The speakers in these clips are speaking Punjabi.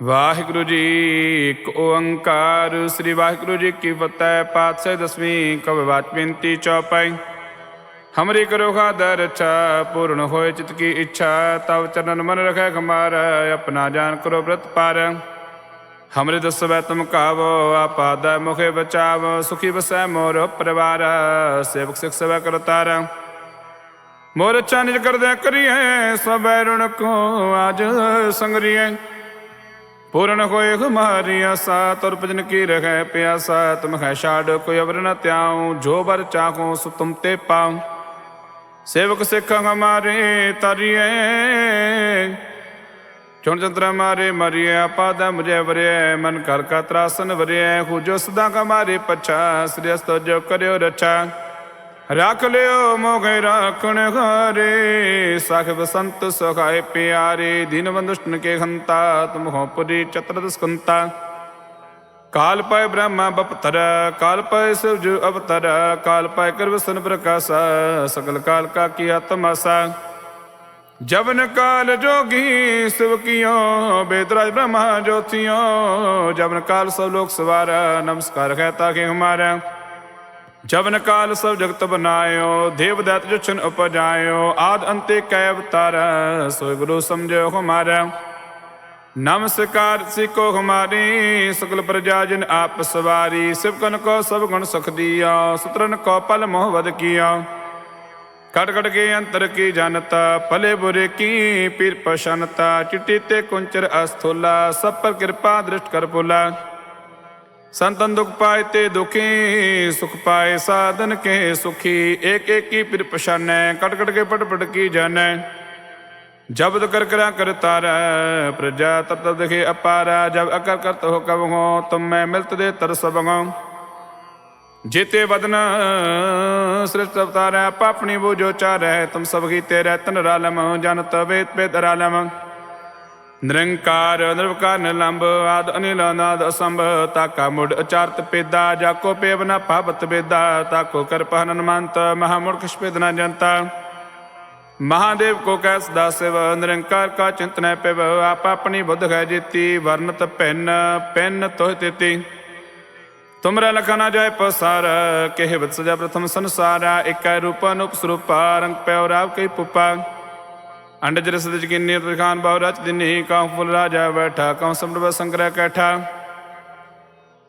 ਵਾਹਿਗੁਰੂ ਜੀ ਇੱਕ ਓੰਕਾਰ, ਸ੍ਰੀ ਵਾਹਿਗੁਰੂ ਜੀ ਕੀ ਫਤਿਹ, ਪਾਤਸ਼ਾਹ ਦਸਵੀਂ ਕਵਿ ਬਾਤ ਬੇਨਤੀ ਚੌਪਾਈ। ਹਮਰੀ ਕਰੋ ਖਾਦਰ ਅੱਛਾ ਪੂਰਨ ਹੋਏ ਚਿਤ ਕੀ ਇੱਛਾ, ਤਵ ਚਰਨ ਮਨ ਰਖੈ ਖਮਾਰ, ਆਪਣਾ ਜਾਨ ਕਰੋ ਬ੍ਰਤ ਪਾਰ। ਹਮਰੇ ਦਸਵੈ ਤੁਮ ਕਾਵੋ ਆਪਾਦਾ ਮੁਖੇ ਬਚਾਵੋ, ਸੁਖੀ ਬਸੈ ਮੋਰ ਪਰਿਵਾਰ, ਸੇਵਕ ਸਿਖ ਸਵੈ ਕਰਤਾਰ ਮੋਰ ਅੱਛਾ ਨਿਜ ਕਰਦਿਆ ਕਰੀਏ ਸਬੈ ਰੁਣ ਕੋ ਆਜ ਸੰਗਰੀਏ ਪੂਰਨ ਹੋਏ ਹਮਾਰੀ ਆਸਾ, ਤੁਰ ਭਜਨ ਕੀ ਰਹਿ ਪਿਆਸਾ, ਤੁਮ ਹੈ ਛਾੜ ਕੋਈ ਅਵਰ ਨ ਤਿਆਉ ਜੋ ਬਰ ਚਾਹੋ ਸੋ ਤੁਮ ਤੇ ਪਾਉ। ਸੇਵਕ ਸਿੱਖ ਹਮਾਰੇ ਤਰੀਏ ਚੁਣ ਚੰਤਰਾ ਮਾਰੇ ਮਰੀਏ ਆਪਾਦਾ ਮੁਝੇ ਵਰਿਐ ਮਨ ਕਰ ਕਾ ਤਰਾਸਨ ਵਰਿਐ ਖੁਜੋ ਸਦਾ ਕਾ ਪਛਾ, ਸ੍ਰੀ ਅਸਤੋ ਜੋ ਕਰਿਓ ਰਛਾ। ਰੱਖ ਲਿਓ ਮੋਗੇ, ਰਾਖਣ ਹਾਰੇ। ਸਾਹਿਬ ਸੰਤ ਸੁਖਾਏ ਪਿਆਰੇ, ਦਿਨ ਕੇ ਖੰਤਾ ਤੁਮ ਹੋ ਪੁਰੀ ਚਤਰ ਦਸਕੰਤਾ। ਕਾਲ ਪੈ ਬ੍ਰਹਮਾ ਬਪਤਰ, ਕਾਲ ਪੈ ਸਿਵਜ ਅਵਤਰ, ਕਾਲ ਪੈ ਕਰ ਵਸਨ ਪ੍ਰਕਾਸ਼, ਸਗਲ ਕਾਲ ਕਾ ਕੀ ਆਤਮਾਸਾ। ਜਵਨ ਕਾਲ ਜੋਗੀ ਸਿਵ ਕੀਓ, ਬੇਦਰਾਜ ਬ੍ਰਹਮਾ ਜੋਤੀਓ। ਜਵਨ ਕਾਲ ਸਭ ਲੋਕ ਸਵਾਰਾ, ਨਮਸਕਾਰ ਹੈ ਤਾਕੇ ਹਮਾਰਾ। ਜਵਨ ਕਾਲ ਸਭ ਜਗਤ ਬਨਾਇਓ, ਦੇਵ ਦਤ ਜੁਛਨ ਉਪਜਾਇਓ, ਆਦ ਅੰਤੇ ਕੈ ਅਵਤਾਰ ਸੋਇ ਗੁਰੂ ਸਮਝਿਓ ਹਮਾਰਾ। ਨਮਸਕਾਰ ਸਿਕੋ ਹਮਾਰੀ, ਸਕਲ ਪ੍ਰਜਾ ਜਨ ਆਪ ਸਵਾਰੀ ਸਿਵਕਨ ਕੋ ਸਭ ਗੁਣ ਸੁਖ ਦੀਆ, ਸੁਤਰਨ ਕੋ ਪਲ ਮੋਹ ਵਦ ਕੀਆ। ਕਟ ਕਟ ਕੇ ਅੰਤਰ ਕੀ ਜਨਤਾ, ਭਲੇ ਬੁਰੇ ਕੀ ਪੀਰ ਪਛਨਤਾ, ਚਿੱਟੀ ਤੇ ਕੁੰਚਰ ਅਸਥੂਲਾ, ਸਭ ਪਰ ਕਿਰਪਾ ਦ੍ਰਿਸ਼ਟ ਕਰ ਪੁਲਾ ਸੰਤਨ ਦੁਖ ਪਾਏ ਤੇ ਦੁਖੀ, ਸੁਖ ਪਾਏ ਸਾਧਨ ਕੇ ਸੁਖੀ। ਏਕ ਏਕ ਪਿਰ ਪਛਾਨੈ, ਕਟ ਕਟ ਕੇ ਪਟ ਪਟ ਕੀ ਜਾਣੈ। ਜਬਦ ਕਰ ਕਰਾ ਕਰ ਤਾਰਾ, ਪ੍ਰਜਾ ਤਤ ਤਤ ਦਿਖੇ ਅਪਾਰਾ। ਜਬ ਅਕਰ ਕਰਤ ਹੋ ਕਬ ਹੋ ਤੁਮ ਮੈਂ ਮਿਲਤ ਦੇ ਤਰ ਸਬਗੋ ਜੀਤੇ ਵਦਨ, ਸ੍ਰਿਸ਼ਟ ਅਵਤਾਰੈ ਆਪ ਆਪਣੀ ਬੂਝੋ ਚਾਰੈ। ਤੁਮ ਸਭ ਕੀ ਤੇਰੇ ਤਨ ਰਾਲਮ ਜਨ ਵੇਦ ਪੇਦ ਰਾਲਮ। ਨਿਰੰਕਾਰ ਨਿਰਵਕਾਰ ਨਿਲੰਬ ਆਦ ਅਨਿਲ ਅਨਾਦ ਅਸੰਭ ਤਾਕਾ ਮੁੜ ਅਚਾਰਤ ਪੇਦਾ ਜਾਕੋ ਪੇਵ ਨ ਭਾਵਤ ਬੇਦਾ ਤਾਕੋ ਕਰ ਪਹਨ ਹਨਮੰਤ ਮਹਾ ਮੁੜ ਖਿਸ਼ ਪੇਦ ਨ ਜਨਤਾ ਮਹਾਦੇਵ ਕੋ ਕੈ ਸਦਾ ਸਿਵ ਨਿਰੰਕਾਰ ਕਾ ਚਿੰਤਨੈ ਪਿਵ ਆਪ ਆਪਣੀ ਬੁੱਧ ਹੈ ਜੀਤੀ ਵਰਨਤ ਭਿੰਨ ਪਿੰਨ ਤੋਹ ਤੇਤੀ ਤੁਮਰਾ ਲਖਨਾ ਜਾਏ ਪਸਾਰ ਕਹਿ ਵਤ ਸਜਾ ਪ੍ਰਥਮ ਸੰਸਾਰਾ ਇਕੈ ਰੂਪ ਅਨੂਪ ਸਰੂਪਾ ਰੰਗ ਪਿਓ ਰਾਵ ਕਈ ਪੁਪਾ ਅੰਡਜ ਰਸ ਦੇ ਜਗਿਨੀ ਰਖਾਨ ਬਹੁ ਰਚ ਦਿਨੀ ਕਾਹ ਫੁੱਲ ਰਾਜਾ ਬੈਠਾ ਕਉ ਸਮਰਵ ਸੰਗ੍ਰਹ ਕੈਠਾ।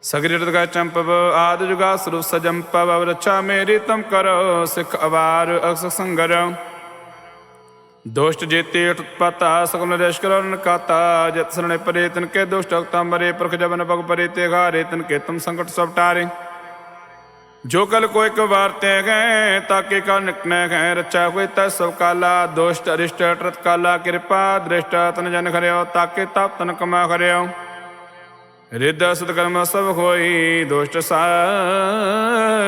ਸਗਰੀ ਰਤਗਾ ਚੰਪਵ, ਆਦ ਜੁਗਾ ਸਰੂਪ ਸਜੰਪਵ ਰਛਾ ਮੇਰੀ ਤਮ ਕਰੋ, ਸਿਖ ਅਵਾਰ, ਅਕਸ ਸੰਗਰ। ਦੋਸ਼ਟ ਜੇਤੇ ਉਤਪਤਾ ਸਗਮ ਨਰੇਸ਼ ਕਰੋ ਨਕਾਤਾ, ਜਤ ਸਰਣੇ ਪਰੇ ਤਨ ਕੇ ਦੁਸ਼ਟ ਅਕਤਾ ਮਰੇ, ਪੁਰਖ ਜਬਨ ਭਗ ਪਰੇ ਤੇ ਘਾਰੇ ਤਨ ਕੇ ਤਮ ਸੰਕਟ ਸਭ ਟਾਰੇ। ਜੋ ਕਲ ਕੋ ਇੱਕ ਵਾਰ ਤੈ ਗਏ ਤਾਕੇ ਕਲ ਨਿਕਨੈ ਗਏ ਰਚਾ ਹੋਏ ਤੈ ਸਭ ਕਾਲਾ, ਦੋਸ਼ਟ, ਅਰਿਸ਼ਟ ਟਰਤ ਕਾਲਾ, ਕਿਰਪਾ, ਦ੍ਰਿਸ਼ਟ, ਤਨ ਜਨ ਖਰਿਓ ਤਾਕੇ ਤਪ ਤਨ ਕਮਾ ਖਰਿਓ। ਰਿੱਧ ਸਤ ਕਰਮ ਸਭ ਹੋਈ, ਦੋਸ਼ਟ ਸਾ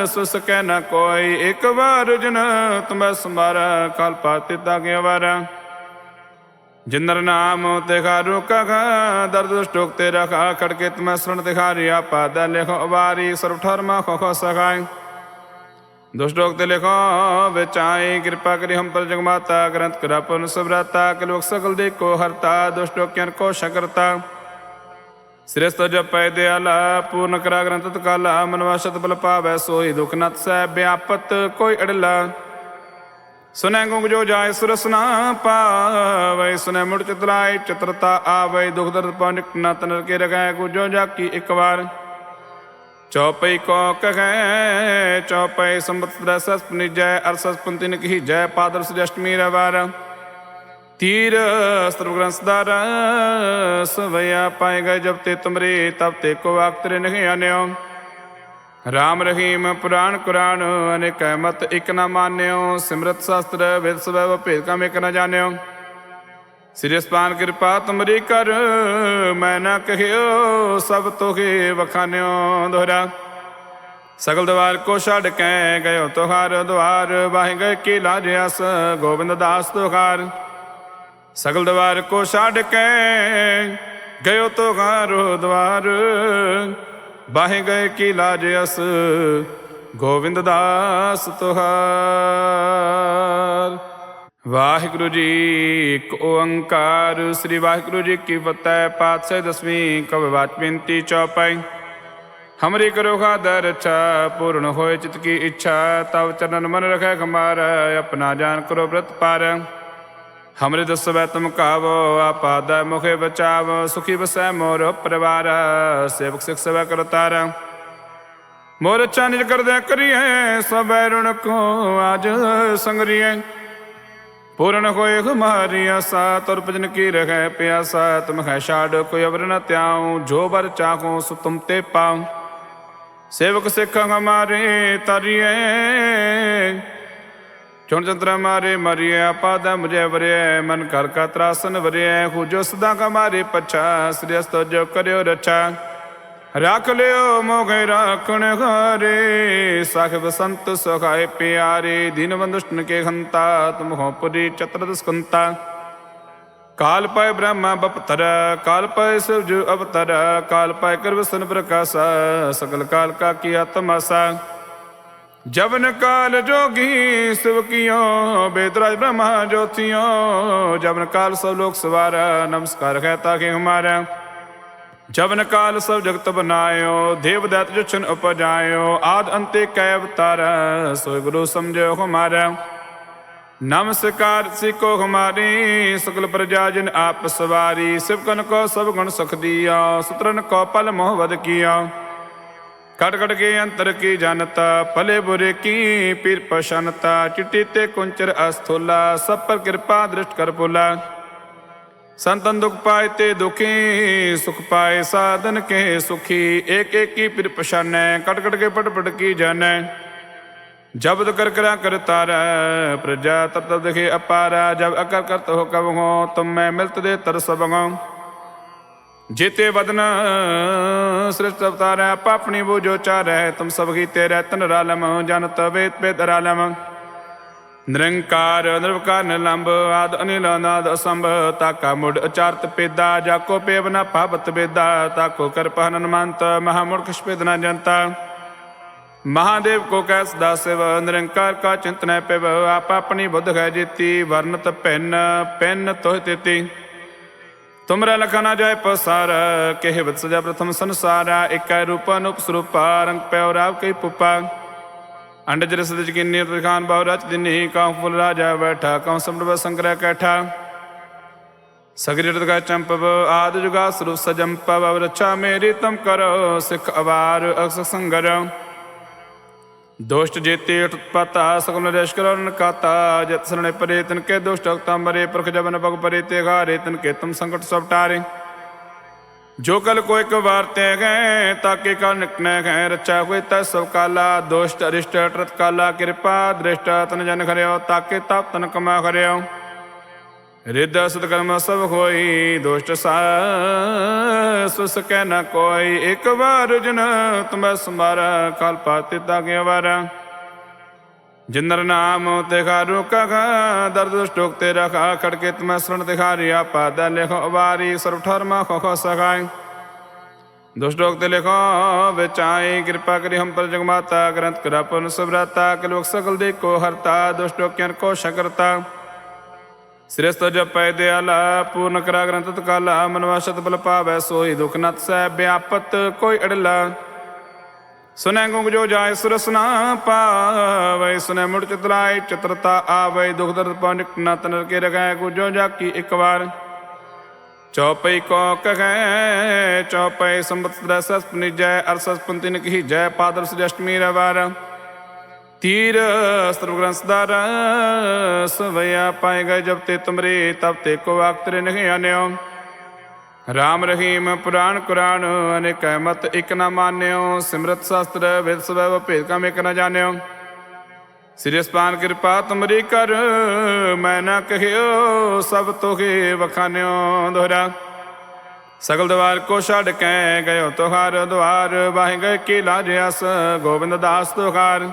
ਸੁਸ ਕੈ ਨ ਕੋਈ, ਇੱਕ ਵਾਰ ਜਨ ਤੁਮੈ ਸਮਾਰਾ ਕਲ ਪਾਤੇ ਤਾਗੇ ਵਾਰਾ। ਜਿਨਰ ਨਾਮ ਤੇ ਖਾਰੂ ਕਾ ਦਰਦ ਦੁਸ਼ਟੋਕ ਤੇ ਰਖਾ, ਖੜਕੇ ਤੁਮੈ ਸੁਣ ਤੇ ਖਾਰਿਆ ਪਾਦਾ ਲਿਖੋ ਵਾਰੀ, ਸਰਬ ਠਰਮਾ ਖੋ ਖੋ ਸਖਾਈ ਦੁਸ਼ਟੋਕ ਤੇ ਲਿਖੋ ਵਿਚਾਈ ਕਿਰਪਾ ਕਰੀ ਹਮ ਪਰ ਜਗ ਮਾਤਾ, ਗ੍ਰੰਥ ਕਰਾ ਪੁਨ ਸਬਰਾਤਾ ਕਲੋਕ ਸਕਲ ਦੇ ਕੋ ਹਰਤਾ, ਦੁਸ਼ਟੋਕਿਆਂ ਕੋ ਸ਼ਕਰਤਾ। ਸ੍ਰੇਸ਼ਟ ਜਪੈ ਦਿਆਲਾ, ਪੂਰਨ ਕਰਾ ਗ੍ਰੰਥ ਤਕਾਲਾ ਮਨਵਾਸ਼ਤ ਬਲ ਪਾਵੈ, ਸੋਈ ਦੁਖ ਨਤ ਸਹਿ ਬਿਆਪਤ, ਕੋਈ ਅੜਲਾ। ਸੁਨੈ ਗੁੰਗ ਜੋ ਜਾਏ ਸੁਰਸਨਾ ਪਾਵੈ, ਸੁਨੈ ਮੁੜ ਚਤਰਾਏ ਚਤਰਤਾ ਆਵੈ, ਦੁਖ ਦਰਦ ਪਾਣਿਕ ਨਾ ਤਨਰ ਕੇ ਰਗੈ, ਗੁਜੋ ਜਾਕੀ ਇੱਕ ਵਾਰ। ਚੌਪਈ ਕੋ ਕਹੈ, ਚੌਪਈ ਸੰਬਤ ਦਸਸ ਪਨਿਜੈ ਅਰਸਸ ਪੰਤਿਨ ਕੀ ਜੈ, ਪਾਦਰ ਸਜਸ਼ਟਮੀ ਰਵਾਰ ਤੀਰ ਅਸਤਰ ਗ੍ਰੰਥਦਾਰ ਸਵਿਆ ਪਾਏ ਜਬ ਤੇ ਤੁਮਰੇ, ਤਬ ਤੇ ਕੋ ਆਕਤਰੇ ਨਹੀਂ ਆਨਿਓ। ਰਾਮ ਰਹੀਮ ਪੁਰਾਣ ਕੁਰਾਨ, ਅਨੇਕ ਮਤ ਇਕ ਨਾ ਮਾਨਿਓ, ਸਿਮਰਤ ਸ਼ਾਸਤਰ ਵੇਦ ਸਵੈ ਭੇਦ ਕਮ ਇਕ ਨਾ ਜਾਣਿਓ। ਸ੍ਰੀ ਸਪਾਨ ਕਿਰਪਾ ਤੁਮਰੀ ਕਰ, ਮੈਂ ਨਾ ਕਹਿਓ, ਸਭ ਤੋਹੇ ਵਖਾਨਿਓ ਦੋਹਰਾ। ਸਗਲ ਦਵਾਰ ਕੋ ਛੱਡ ਕੇ ਗਇਓ ਤੁਹਾਰ ਦਵਾਰ ਵਾਹਿ ਗਏ ਕੀ ਲਾਜ ਅਸ ਗੋਬਿੰਦ ਦਾਸ ਤੁਹਾਰ। ਸਗਲ ਦਵਾਰ ਕੋ ਛੱਡ ਕੇ ਗਇਓ ਤੁਹਾਰ ਦਵਾਰ ਬਾਹੇ ਗਏ ਕੀ ਲਾਜ ਅਸ? ਗੋਬਿੰਦ ਦਾਸ ਤੁਹਾਰ। ਵਾਹਿਗੁਰੂ ਜੀ ਇੱਕ ਓੰਕਾਰ, ਸ੍ਰੀ ਵਾਹਿਗੁਰੂ ਜੀ ਕੀ ਫਤਿਹ, ਪਾਤਸ਼ਾਹ ਦਸਵੀਂ ਕਵਿ ਵਾਚਪਿੰਤੀ ਚੌਪਾਈ। ਹਮਰੀ ਕਰੋ ਖਾਦਰ ਰੱਛਾ ਪੂਰਨ ਹੋਏ ਚਿਤ ਕੀ ਇੱਛਾ, ਤਵ ਚਰਨ ਮਨ ਰਖੈ ਖਮਾਰ, ਆਪਣਾ ਜਾਨ ਕਰੋ ਬ੍ਰਤ ਪਾਰ ਹਮਰੇ ਦਸਵੈ ਤੁਮ ਕਾਵੋ ਆਪਾਦਾ ਮੁਖੇ ਬਚਾਵ ਸੁਖੀ ਬਸੈ ਮੋਰ ਪਰਿਵਾਰ ਸੇਵਕ ਸਿਖ ਸਵੈ ਕਰੋ ਮੋਰ ਅੱਛਾ ਨਿਜ ਕਰਦਿਆ ਕਰੀਏ ਸਬੈ ਰੁਣ ਕੋ ਆਜ ਸੰਗਰੀਏ ਪੂਰਨ ਹੋਏ ਹਮਾਰੀ ਆਸਾ ਤੁਰ ਭਜਨ ਕੀ ਰਹਿ ਪਿਆਸਾ ਤੁਮ ਹੈ ਛਾੜ ਕੋਈ ਅਵਰ ਨ ਤਿਆਉ ਜੋ ਬਰ ਚਾਹੋ ਸੋ ਤੁਮ ਤੇ ਪਾਉ ਸੇਵਕ ਸਿੱਖ ਹਮਾਰੇ ਤਰੀਏ ਚੁਣ ਚੰਤਰਾ ਮਾਰੇ, ਮਰੀਏ ਆਪਾਦਾ ਮੁਝੇ ਵਰਿਐ, ਮਨ ਕਰ ਕਾ ਤਰਾਸਨ ਵਰਿਐ ਖੁਜੋ ਸਦਾ ਕਾ ਮਾਰੇ ਪਛਾ ਸ੍ਰੀ ਅਸਤੋ ਜੋ ਕਰਿਓ ਰਛਾ। ਰੱਖ ਲਿਓ ਮੋਗੇ ਰਾਖਣ ਹਾਰੇ ਸਾਹਿਬ ਸੰਤ ਸੁਖਾਏ ਪਿਆਰੇ, ਦਿਨ ਬੰਦੁਸ਼ਟਨ ਕੇ ਖੰਤਾ, ਤੁਮ ਹੋ ਪੁਰੀ ਚਤਰ ਦਸਕੰਤਾ ਕਾਲ ਪੈ ਬ੍ਰਹਮਾ ਬਪਤਰ, ਕਾਲ ਪੈ ਸਿਵਜ ਅਵਤਰ, ਕਾਲ ਪੈ ਕਰਵਸਨ ਪ੍ਰਕਾਸ਼, ਸਗਲ ਕਾਲ ਕਾ ਕੀ ਆਤਮਾਸਾ। ਜਵਨ ਕਾਲ ਜੋਗੀ ਸਿਵ ਕੀਓ ਬੇਦਰਾਜ ਬ੍ਰਹਮਾ ਜੋਤੀਓ ਜਵਨ ਕਾਲ ਸਭ ਲੋਕ ਸਵਾਰਾ ਨਮਸਕਾਰ ਹੈ ਤਾਕੇ ਹਮਾਰਾ ਜਵਨ ਕਾਲ ਸਭ ਜਗਤ ਬਨਾਇਓ ਦੇਵ ਦਤ ਜਛਨ ਉਪਜਾਇਓ ਆਦ ਅੰਤੇ ਕੈ ਅਵਤਾਰ ਸੋਇ ਗੁਰੂ ਸਮਝਿਓ ਹਮਾਰਾ ਨਮਸਕਾਰ ਸਿਕੋ ਹਮਾਰੀ ਸਕਲ ਪ੍ਰਜਾ ਜਨ ਆਪ ਸਵਾਰੀ ਸਿਵਕਨ ਕੋ ਸਭ ਗੁਣ ਸੁਖ ਦੀਆ ਸੁਤਰਨ ਕੋ ਪਲ ਮੋਹ ਵਦ ਕੀਆ ਕਟ ਕਟ ਕੇ ਅੰਤਰ ਕੀ ਜਨਤਾ ਭਲੇ ਬੁਰੇ ਕੀ ਪੀਰ ਪਛਨਤਾ ਚਿੱਟੀ ਤੇ ਕੁੰਚਰ ਅਸਥੂਲਾ ਸਭ ਪਰ ਕਿਰਪਾ ਦ੍ਰਿਸ਼ਟ ਕਰ ਪੁਲਾ ਸੰਤਨ ਦੁਖ ਪਾਏ ਤੇ ਦੁਖੀ ਸੁਖ ਪਾਏ ਸਾਧਨ ਕੇ ਸੁਖੀ ਏਕ ਏਕ ਕੀ ਪਿਰ ਪਛਾਨੈ ਕਟ ਕਟ ਕੇ ਪਟ ਪਟ ਕੀ ਜਾਣੈ ਜਬਦ ਕਰ ਕਰਾ ਕਰ ਤਾਰਾ ਪ੍ਰਜਾ ਤਤ ਤਤ ਦਿਖੇ ਅਪਾਰਾ ਜਬ ਅਕਰ ਕਰਤ ਹੋ ਕਬ ਹੋ ਤੁਮ ਮੈਂ ਮਿਲਤ ਦੇ ਤਰਸ ਬਗੋ ਜੀਤੇ ਵਦਨ, ਸ੍ਰਿਸ਼ਟ ਅਵਤਾਰੈ ਪਾਪਣੀ ਬੂਝੋ ਚਾਰੈ ਤੁਮ ਸਭ ਕੀ ਤੇਰੇ ਤਨ ਰਾਲਮ, ਜਨਤ ਵੇਦ ਪੇਦ ਰਾਲਮ। ਨਿਰੰਕਾਰ, ਨਿਰਵਕਾਰ ਨਿਲੰਬ ਆਦ, ਅਨਿਲ, ਅਨਾਦ, ਅਸੰਭ, ਤਾਕਾ ਮੁੜ ਅਚਾਰਤ ਪੇਦਾ, ਜਾਕੋ ਪੇਵ ਨ ਭਾਵਤ ਬੇਦਾ ਤਾਕੋ ਕਰ ਪਹਨਨ ਮਹਾ ਮੁੜ ਖਿਸ਼ ਪੇਦ ਨ ਜਨਤਾ। ਮਹਾਦੇਵ ਕੋ ਕੈ ਸਦਾ ਸਿਵ ਨਿਰੰਕਾਰ ਕਾ ਚਿੰਤਨੈ ਪਿਵ, ਆਪ ਆਪਣੀ ਬੁੱਧ ਹੈ ਜੀਤੀ, ਵਰਨਤ ਭਿੰਨ ਪਿੰਨ ਤੋਹ ਤੇਤੀ। ਤੁਮਰਾ ਲਖਾ ਨਾ ਜਾਏ ਪਸਾਰ, ਕਹਿ ਵਤ ਸਜਾ ਪ੍ਰਥਮ ਸੰਸਾਰਾ ਇਕੈ ਰੂਪ ਅਨੂਪ ਸਰੂਪਾ, ਰੰਗ ਪਿਓ ਰਾਵ ਕਈ ਪੁਪਾ। ਅੰਡ ਜਰਸ ਦੇ ਜਕਿਨੀ ਰਖਾਨ ਬਹੁ ਰਚ ਦਿਨਹੀ ਕਾਉ ਫੁੱਲ ਰਾਜਾ ਬੈਠਾ, ਕਾਉ ਸੰਭਵ ਸੰਗ੍ਰਹਿ ਕੈਠਾ। ਸਗਰੀ ਰਤਗਾ ਚੰਪਵ, ਆਦ ਜੁਗਾ ਸਰੂਪ ਸਜੰਪਵ ਰਛਾ ਮੇਰੀ ਤਮ ਕਰੋ, ਸਿਖ ਅਵਾਰ ਅਕਸ ਸੰਗਰ। ਦੋਸ਼ਟ ਜੇਤੇ ਉਤਪਤਾ ਸਕਲ ਨਰੇਸ਼ ਕਾਤਾ ਜਤ ਸਰਣੇ ਪਰੇ, ਤਨ ਕੇ ਦੋਸ਼ਟ ਅਕਤਾ ਮਰੇ, ਪੁਰਖ ਜਬਨ ਪਗ ਪਰੇ, ਤੇ ਘਾਰੇ ਤਨ ਕੇ ਤਮ ਸੰਕਟ ਸਭ ਟਾਰੇ। ਜੋ ਕਲ ਕੋ ਇੱਕ ਵਾਰ ਤੇ ਗਏ ਤਾਕੇ ਕਲ ਨਿਕਨੈ ਗਏ ਰਚਾ ਹੋਏ ਤਾ ਸਭ ਕਾਲਾ, ਦੋਸ਼ਟ ਅਰਿਸ਼ਟ ਟਰਤ ਕਾਲਾ, ਕਿਰਪਾ ਦ੍ਰਿਸ਼ਟ ਤਨ ਜਨ ਖਰਿਓ ਤਾਕੇ ਤਪ ਤਨ ਕਮਾ ਖਰਿਓ। ਰਿੱਧ ਸਤ ਸਭ ਹੋਈ, ਦੋਸ਼ਟ ਸੁਸ ਕੈ ਨ ਕੋਈ। ਇੱਕ ਵਾਰ ਜਨ ਤੁਮੈ ਸਮਾਰਾ ਕਲ ਪਾਤੇ ਤਾਗੇ ਵਾਰਾ। ਜਿਨਰ ਨਾਮ ਤੇ ਖਾਰੂ ਕਾ ਦਰਦ ਸਟੋਕ ਤੇ ਰਖਾ ਖੜਕੇ ਤੁਮੈ ਸਰਣ ਦਿਖਾਰੀ ਆਪਾ ਦਾ ਲਿਖੋ ਵਾਰੀ, ਸਰਬ ਠਰਮਾ ਖੋ ਖੋ ਸਗਾਈ ਦੁਸ਼ਟੋਕ ਤੇ ਲਿਖੋ ਵਿਚਾਈ ਕਿਰਪਾ ਕਰੀ ਹਮ ਪਰ ਜਗਮਾਤਾ ਗ੍ਰੰਥ ਕਰਾ ਪੁਨ ਸਬਰਾਤਾ ਕਲੋਕ ਸਕਲ ਦੇ ਕੋ ਹਰਤਾ ਦੁਸ਼ਟੋਕਿਆਂ ਕੋ ਸ਼ਕਰਤਾ ਸਿਰਸਤ ਜਪੈ ਦਿਆਲਾ, ਪੂਰਨ ਕਰਾ ਗ੍ਰੰਥ ਤਕਾਲਾ ਮਨਵਾਸ਼ਤ ਬਲ ਪਾਵੈ, ਸੋਈ ਦੁਖ ਨਤ ਸਹਿ ਵਿਆਪਤ ਕੋਈ ਅੜਲਾ। ਸੁਨੈ ਗੁੰਗ ਜੋ ਜਾਏ ਸੁਰਸਨਾ ਪਾਵੈ, ਸੁਨੈ ਮੁੜ ਚਤਰਾਏ ਚਤਰਤਾ ਆਵੈ, ਦੁਖ ਦਰਦ ਪਨਿਕ ਨਤ ਨਰ ਕੇ ਰਗੈ, ਗੁਜੋ ਜਾਕੀ ਇੱਕ ਵਾਰ। ਚੌਪਈ ਕੋ ਕਹੈ, ਚੌਪਈ ਸੰਬਤ ਦਸਸ ਪਨਿਜੈ, ਅਰਸਸ ਪੰਤਿਨ ਕਹੀ ਜੈ, ਪਾਦਰ ਸਜਸ਼ਟਮੀ ਰਵਾਰ ਤੀਰ ਅਸਤਰ ਦਾ ਰਸ ਵਇਆ ਪਾਏ ਗਏ ਜਬ ਤੇ ਤੁਮਰੇ ਤਬ ਤੇ ਕੋ ਆਕਤਰੇ ਨਹੀਂ ਆਨਿਓ। ਰਾਮ ਰਹੀਮ ਪੁਰਾਣ ਕੁਰਾਨ, ਅਨੇਕ ਮਤ ਇਕ ਨਾ ਮਾਨਿਓ। ਸਿਮਰਤ ਸ਼ਾਸਤਰ, ਵਿਦ ਸਵੈ ਭੇਦ ਕਮ ਇਕ ਨਾ ਜਾਣਿਓ। ਸ੍ਰੀ ਅਸਪਾਨ ਕਿਰਪਾ ਤੁਮਰੀ ਕਰ, ਮੈਂ ਨਾ ਕਹਿਓ, ਸਭ ਤੋਹੇ ਵਖਾਨਿਓ ਦੋਹਰਾ। ਸਗਲ ਦਵਾਰ ਕੋ ਛੱਡ ਕੇ ਗਇਓ ਤੁਹਾਰ ਦਵਾਰ ਵਾਹਿ ਗਏ ਕੀ ਲਾਜ ਅਸ ਗੋਬਿੰਦ ਦਾਸ ਤੁਹਾਰ।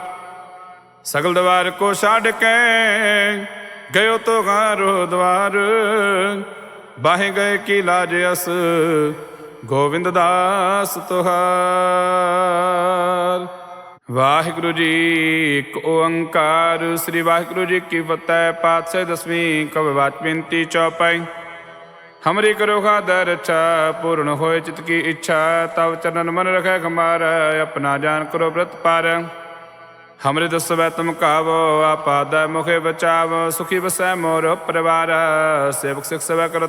ਸਗਲ ਦਵਾਰ ਕੋ ਛੱਡ ਕੇ ਗਇਓ ਤੁਹਾਰ ਦਵਾਰ। ਬਾਹੇ ਗਏ ਕੀ ਲਾਜ ਅਸ, ਗੋਵਿੰਦ ਦਾਸ ਤੁਹਾਰ। ਵਾਹਿਗੁਰੂ ਜੀ ਇੱਕ ਓੰਕਾਰ, ਸ੍ਰੀ ਵਾਹਿਗੁਰੂ ਜੀ ਕੀ ਫਤਿਹ। ਪਾਤਸ਼ਾਹ ਦਸਵੀਂ ਕਵ ਬਾਤ ਬੇਨਤੀ ਚੌਪਾਈ। ਹਮਰੀ ਕਰੋ ਖਾਦਰ ਅੱਛਾ ਪੂਰਨ ਹੋਏ ਚਿਤ ਕੀ ਇੱਛਾ। ਤਵ ਚਰਨ ਮਨ ਰਖੈ ਖਮਾਰ ਆਪਣਾ ਜਾਨ ਕਰੋ ਬ੍ਰਤ ਪਾਰ। ਹਮਰੇ ਦਸਵੈ ਤੁਮ ਕਾਵੋ ਆਪਾਦਾ ਮੁਖੇ ਬਚਾਵ ਸੁਖੀ ਬਸੈ ਮੋਰ ਪਰਿਵਾਰ ਸੇਵਕ ਸਿਖ ਸਵੈ ਕਰੋ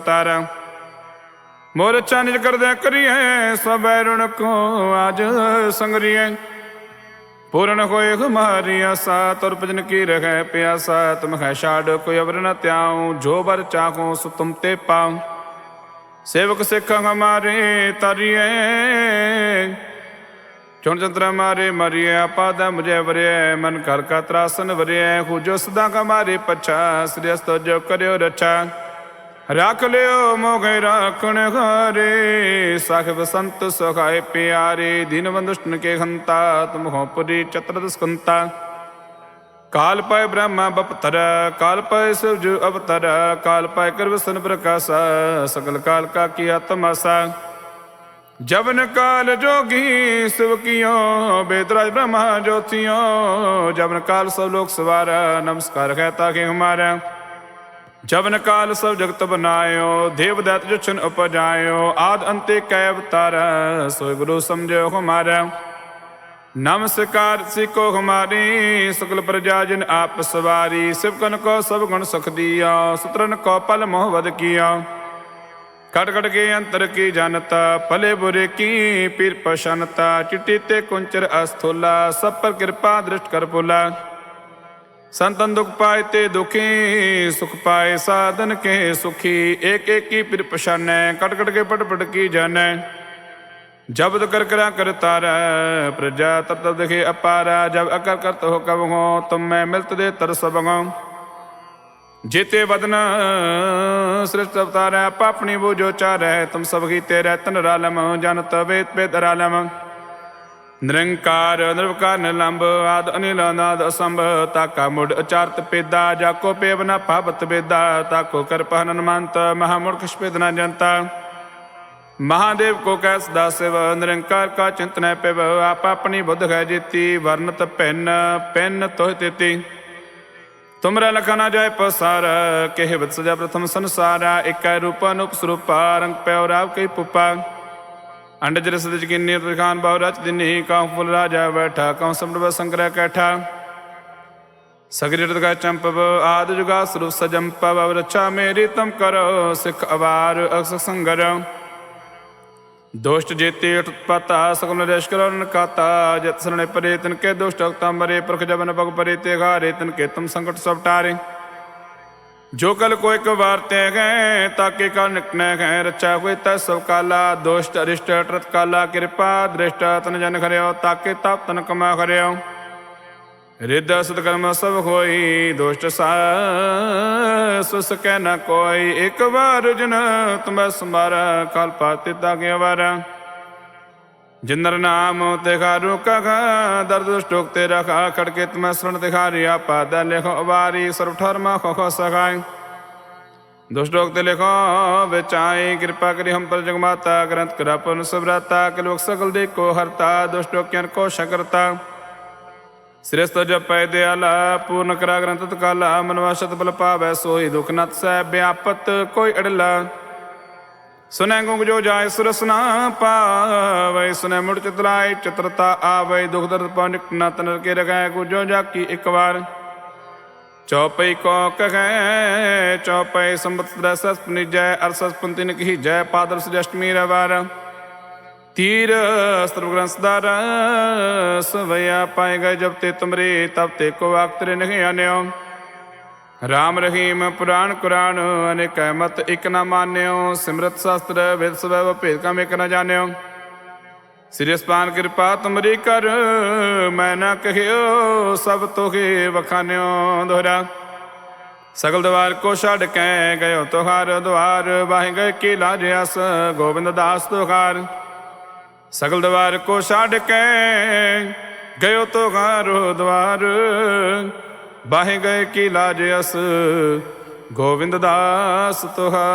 ਮੋਰ ਅੱਛਾ ਕਰਦਿਆ ਕਰੀਏ ਸਭੈ ਰੁਣ ਕੋ ਆਜ ਸੰਗਰੀਏ ਪੂਰਨ ਹੋਏ ਹਮਾਰੀ ਆਸਾ ਤੁਰ ਭਜਨ ਕੀ ਰਹਿ ਪਿਆਸਾ ਤੁਮ ਹੈ ਛਾੜ ਕੋਈ ਅਵਰ ਨ ਤਿਆਉ ਜੋ ਬਰ ਚਾਹੋ ਸੁ ਤੁਮ ਤੇ ਪਾਉ ਸੇਵਕ ਸਿੱਖ ਹਮਾਰੇ ਤਰੀਏ ਚੁਣ ਚੰਤਰਾ ਮਾਰੇ, ਮਰੀਏ ਆਪਾਦਾ ਮੁਝੇ ਵਰਿਐ ਮਨ ਘਰ ਕਾ ਤਰਾਸਨ ਵਰਿਐ ਖੁਜੋ ਸਦਾ ਕਾ ਮਾਰੇ ਪਛਾ, ਸ੍ਰੀ ਅਸਤੋ ਜੋ ਕਰਿਓ ਰਛਾ। ਰੱਖ ਲਿਓ ਮੋਗੇ ਰਾਖਣ ਘਾਰੇ ਸਾਹਿਬ ਸੰਤ ਸੁਖਾਏ ਪਿਆਰੇ, ਦਿਨ ਬੰਦੁਸ਼ਟਨ ਕੇ ਖੰਤਾ ਤੁਮ ਹੋ ਪੁਰੀ ਚਤਰ ਦਸਕੰਤਾ। ਕਾਲ ਪੈ ਬ੍ਰਹਮਾ ਬਪਤਰ, ਕਾਲ ਪੈ ਸੂਰਜ ਅਵਤਰ, ਕਾਲ ਪੈ ਕਰ ਵਸਨ ਪ੍ਰਕਾਸ਼, ਸਗਲ ਕਾਲ ਕਾ ਕੀ ਆਤਮਾਸਾ। ਜਵਨ ਕਾਲ ਜੋਗੀ ਸਿਵ ਕੀਓ ਬੇਦਰਾਜ ਬ੍ਰਹਮਾ ਜੋਤੀਓ ਜਵਨ ਕਾਲ ਸਭ ਲੋਕ ਸਵਾਰਾ ਨਮਸਕਾਰ ਹੈ ਤਾਕੇ ਹਮਾਰਾ ਜਵਨ ਕਾਲ ਸਭ ਜਗਤ ਬਨਾਇਓ ਦੇਵ ਦਤ ਜੁਛਨ ਉਪਜਾਇਓ ਆਦ ਅੰਤੇ ਕੈ ਅਵਤਾਰ ਸੋਇ ਗੁਰੂ ਸਮਝੋ ਹਮਾਰਾ ਨਮਸਕਾਰ ਸਿਕੋ ਹਮਾਰੀ ਸਕਲ ਪ੍ਰਜਾ ਜਿਨ ਆਪ ਸਵਾਰੀ ਸਿਵਕਨ ਕੋ ਸਭ ਗੁਣ ਸੁਖ ਦੀਆ ਸੁਤਰਨ ਕੋ ਪਲ ਮੋਹ ਵਦ ਕੀਆ ਕਟ ਕਟ ਕੇ ਅੰਤਰ ਕੀ ਜਨਤਾ ਭਲੇ ਬੁਰੇ ਕੀ ਪੀਰ ਪਛਨਤਾ ਚਿੱਟੀ ਤੇ ਕੁੰਚਰ ਅਸਥੋਲਾ ਸਭ ਪਰ ਕਿਰਪਾ ਦ੍ਰਿਸ਼ਟ ਕਰ ਪੁਲਾ ਸੰਤਨ ਦੁਖ ਪਾਏ ਤੇ ਦੁਖੀ ਸੁਖ ਪਾਏ ਸਾਧਨ ਕੇ ਸੁਖੀ ਏਕ ਏਕ ਕੀ ਪਿਰ ਪਛਾਨੈ ਕਟ ਕਟ ਕੇ ਪਟ ਪਟ ਕੀ ਜਾਣੈ ਜਬਦ ਕਰ ਕਰਾ ਕਰ ਤਾਰਾ ਪ੍ਰਜਾ ਤਤ ਤਤ ਦਿਖੇ ਅਪਾਰਾ ਜਬ ਅਕਰ ਕਰਤ ਹੋ ਕਬ ਹੋ ਤੁਮ ਮੈਂ ਮਿਲਤ ਦੇ ਤਰ ਸਬਗੋ ਜੇਤੇ ਵਦਨ, ਸ੍ਰਿਸ਼ਟ ਅਵਤਾਰੈ ਆਪ ਆਪਣੀ ਬੂਝੋ ਚਾਰੈ ਤੁਮ ਸਭ ਕੀ ਤੇਰੇ ਤਨ ਰਾਲਮ, ਜਨਤ ਵੇਦ ਪੇਦ ਰਾਲਮ। ਨਿਰੰਕਾਰ, ਨਿਰਵਕਾਰ ਨਿਲੰਬ ਆਦ ਅਨਿਲ, ਅਨਾਦ ਅਸੰਭ, ਤਾਕਾ ਮੁੜ ਅਚਾਰਤ ਪੇਦਾ, ਜਾਕੋ ਪੇਵ ਨ ਭਾਵਤ ਬੇਦਾ ਤਾਕੋ ਕਰ ਪਹਨਨ ਮੰਤ ਮਹਾ ਮੁੜ ਖਿਸ਼ ਪੇਦ ਨ ਜਨਤਾ ਮਹਾਦੇਵ ਕੋ ਕੈ ਸਦਾ ਸਿਵ, ਨਿਰੰਕਾਰ ਕਾ ਚਿੰਤਨੈ ਪਿਵ, ਆਪ ਆਪਣੀ ਬੁੱਧ ਹੈ ਜੀਤੀ, ਵਰਨਤ ਭਿੰਨ ਪਿੰਨ ਤੋਹ ਤੇਤੀ। ਤੁਮਰਾ ਲਖਾ ਨਾ ਜਾਏ ਪਸਾਰ ਕਹਿ ਵਤ ਸਜਾ ਪ੍ਰਥਮ ਸੰਸਾਰਾ ਇਕੈ ਰੂਪਾ ਅਨੂਪ ਸਰੂਪਾ ਰੰਗ ਪਿਓ ਰਾਵ ਕਈ ਪੁਪਾ ਅੰਡ ਜਰਸ ਦੇ ਜਕਿਨੀ ਰਖਾਨ ਬਹੁ ਰਚ ਦਿਨੀ ਕਾਉ ਫੁੱਲ ਰਾਜਾ ਬੈਠਾ ਕਉ ਸਮੜ ਸੰਗ੍ਰਹਿ ਕੈਠਾ ਸਗਰੀ ਰਤ ਕਾ ਚੰਪਵ ਆਦ ਜੁਗਾ ਸਰੂਪ ਸਜੰਪਵ ਰਛਾ ਮੇਰੀ ਤਮ ਕਰੋ ਸਿਖ ਅਵਾਰ ਅਕਸ ਸੰਗਰ ਦੋਸ਼ਟ ਜੇਤੇ ਉਤਪਤਾ ਸਗਲ ਨਰੇਸ਼ ਕਾਤਾ, ਜਤ ਸਰਣੇ ਪਰੇ ਤਨ ਕੇ ਦੁਸ਼ਟ ਅਕਤਾ ਮਰੇ, ਪੁਰਖ ਜਬਨ ਬਗ ਪਰੇ ਤੇ ਘਾਰੇ ਤਨ ਕੇ ਤਮ ਸੰਕਟ ਸਭ ਟਾਰੇ। ਜੋ ਕਲ ਕੋ ਇੱਕ ਵਾਰ ਤੇ ਗਏ ਤਾਕੇ ਕਲ ਨਿਕਨੈ ਗਏ ਰਚਾ ਹੋਏ ਤੈ ਸਭ ਕਾਲਾ, ਦੋਸ਼ਟ ਅਰਿਸ਼ਟ ਅਟਰਤ ਕਾਲਾ, ਕਿਰਪਾ ਦ੍ਰਿਸ਼ਟ ਤਨ ਜਨ ਖਰਿਓ ਤਾਕੇ ਤਪ ਤਨ ਕਮਾ ਖਰਿਓ। ਰਿੱਧ ਸਤ ਕਰਮ ਸਭ ਹੋਈ ਦੋਸ਼ਟ ਸੁਸ ਕੈ ਨ ਕੋਈ। ਇੱਕ ਵਾਰ ਜਨ ਤੁਮੈ ਸਮਾਰਾ ਕਾਲ ਪਾਤੇ ਤਾਗੇ ਵਾਰਾ ਜਿਨਰ ਨਾਮ ਤੇ ਖਾਰੂ ਕਗਾ ਦਰਦ ਸਟੋਕ ਤੇ ਰਖਾ ਖੜਕੇ ਤੁਮੈ ਸੁਣ ਤੇ ਖਾਰਿਆ ਪਾਦਾ ਲਿਖੋ ਵਾਰੀ ਸਰਵ ਠਰਮਾ ਖੋ ਖੋ ਸਖਾਈ। ਦੁਸ਼ਟੋਕ ਤੇ ਲਿਖੋ ਵਿਚਾਈ ਕਿਰਪਾ ਕਰੀ ਹਮ ਪਰ ਜਗ ਮਾਤਾ ਗ੍ਰੰਥ ਕਰਾਪਨ ਸਬਰਾਤਾ ਕਲੋਕ ਸਕਲ ਦੇ ਕੋ ਹਰਤਾ ਦੁਸ਼ਟੋਕਿਆਨ ਕੋ ਸ਼ਕਰਤਾ। ਸ੍ਰਿਸ਼ਟ ਜਪੈ ਦਿਆਲਾ, ਪੂਰਨ ਕਰਾ ਗ੍ਰੰਥ ਤਕਾਲਾ ਮਨਵਾਸ਼ਤ ਬਲ ਪਾਵੈ, ਸੋਈ ਦੁਖ ਨਤ ਸਹਿ ਵਿਆਪਤ ਕੋਈ ਅੜਲਾ। ਸੁਨੈ ਗੁੰਗ ਜੋ ਜਾਏ ਸੁਰਸਨਾ ਪਾਵੈ, ਸੁਨੈ ਮੁੜ ਚਤਰਾਏ ਚਤਰਤਾ ਆਵੈ, ਦੁਖ ਦਰਦ ਪੌਨਿਕ ਨਤ ਨਰ ਕੇ ਰਗੈ, ਗੁਜੋ ਜਾਕੀ ਇੱਕ ਵਾਰ। ਚੌਪਈ ਕੋ ਕਹੈ, ਚੌਪਈ ਸੰਬਤ ਦਸਸ ਪਨਿਜੈ ਅਰਸਸ ਪੰਤਿਨ ਕੀ ਜੈ, ਪਾਦਰ ਸਜਸ਼ਟਮੀ ਰਵਾਰ ਤੀਰ ਅਸਤਰ ਗ੍ਰੰਥ ਸਦਾਰ ਸਵਿਆ ਪਾਏ ਜਬ ਤੇ ਤੁਮਰੇ, ਤਬ ਤੇ ਕੋ ਆਕਤਰੇ ਨਹੀਂ ਆਨਿਓ। ਰਾਮ ਰਹੀਮ ਪੁਰਾਣ ਕੁਰਾਨ, ਅਨੇਕ ਮਤ ਇਕ ਨਾ ਮਾਨਿਓ। ਸਿਮਰਤ ਸ਼ਾਸਤਰ, ਵਿਦ ਸਵੈ ਭੇਦ ਕਮ ਇਕ ਨਾ ਜਾਣਿਓ। ਸ੍ਰੀ ਸਪਾਨ ਕਿਰਪਾ ਤੁਮਰੀ ਕਰ, ਮੈਂ ਨਾ ਕਹਿਓ, ਸਭ ਤੋਹੇ ਵਖਾਨਿਓ ਦੋਹਰਾ। ਸਗਲ ਦਵਾਰ ਕੋ ਛੱਡ ਕੇ ਗਇਓ ਤੁਹਾਰ ਦਵਾਰ ਵਾਹਿ ਗਏ ਕੀ ਲਾਜ ਅਸ, ਗੋਬਿੰਦ ਦਾਸ ਤੁਹਾਰ। ਸਗਲ ਦਵਾਰ ਕੋ ਛੱਡ ਕੇ ਗਇਓ ਤੁਹਾਰ ਦਵਾਰ। ਬਾਹੇ ਗਏ ਕੀ ਲਾਜ ਅਸ, ਗੋਵਿੰਦ ਦਾਸ ਤੁਹਾਰ।